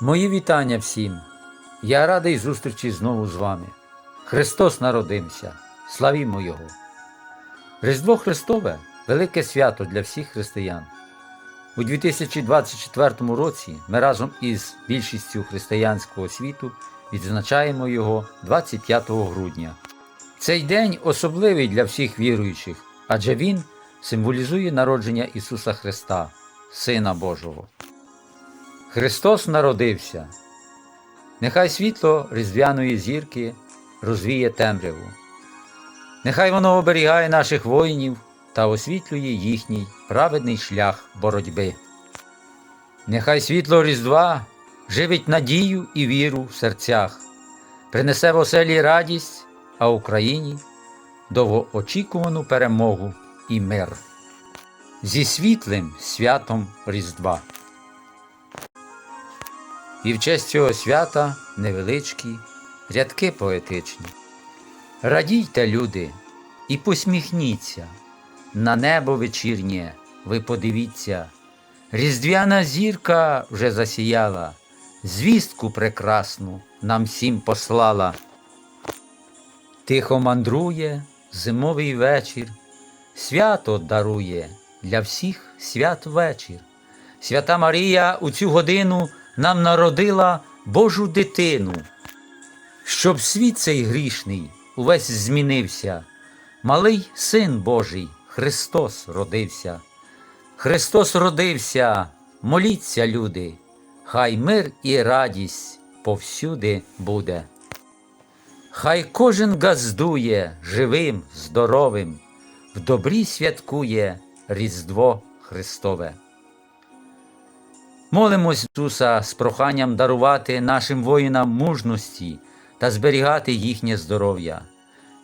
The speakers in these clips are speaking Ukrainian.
Мої вітання всім. Я радий зустрічі знову з вами. Христос народився. Славімо Його. Різдво Христове велике свято для всіх християн. У 2024 році ми разом із більшістю християнського світу відзначаємо його 25 грудня. Цей день особливий для всіх віруючих, адже він символізує народження Ісуса Христа, Сина Божого. Христос народився. Нехай світло різдвяної зірки розвіє темряву. Нехай воно оберігає наших воїнів та освітлює їхній праведний шлях боротьби. Нехай світло Різдва живить надію і віру в серцях, принесе в оселі радість, а Україні довгоочікувану перемогу і мир. Зі світлим святом Різдва. І в честь цього свята невеличкі рядки поетичні. Радійте, люди, і посміхніться, на небо вечірнє ви подивіться, різдвяна зірка вже засіяла, звістку прекрасну нам всім послала. Тихо мандрує зимовий вечір, свято дарує для всіх свят вечір. Свята Марія у цю годину нам народила Божу дитину. Щоб світ цей грішний увесь змінився, малий син Божий Христос родився. Христос родився, моліться, люди, хай мир і радість повсюди буде. Хай кожен газдує живим, здоровим, в добрі святкує Різдво Христове. Молимось Ісуса з проханням дарувати нашим воїнам мужності та зберігати їхнє здоров'я.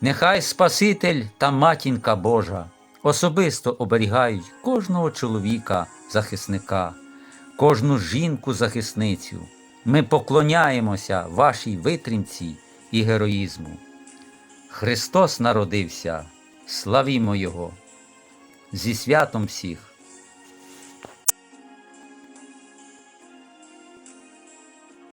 Нехай Спаситель та матінка Божа особисто оберігають кожного чоловіка захисника, кожну жінку захисницю. Ми поклоняємося вашій витримці і героїзму. Христос народився, славімо Його! Зі святом всіх!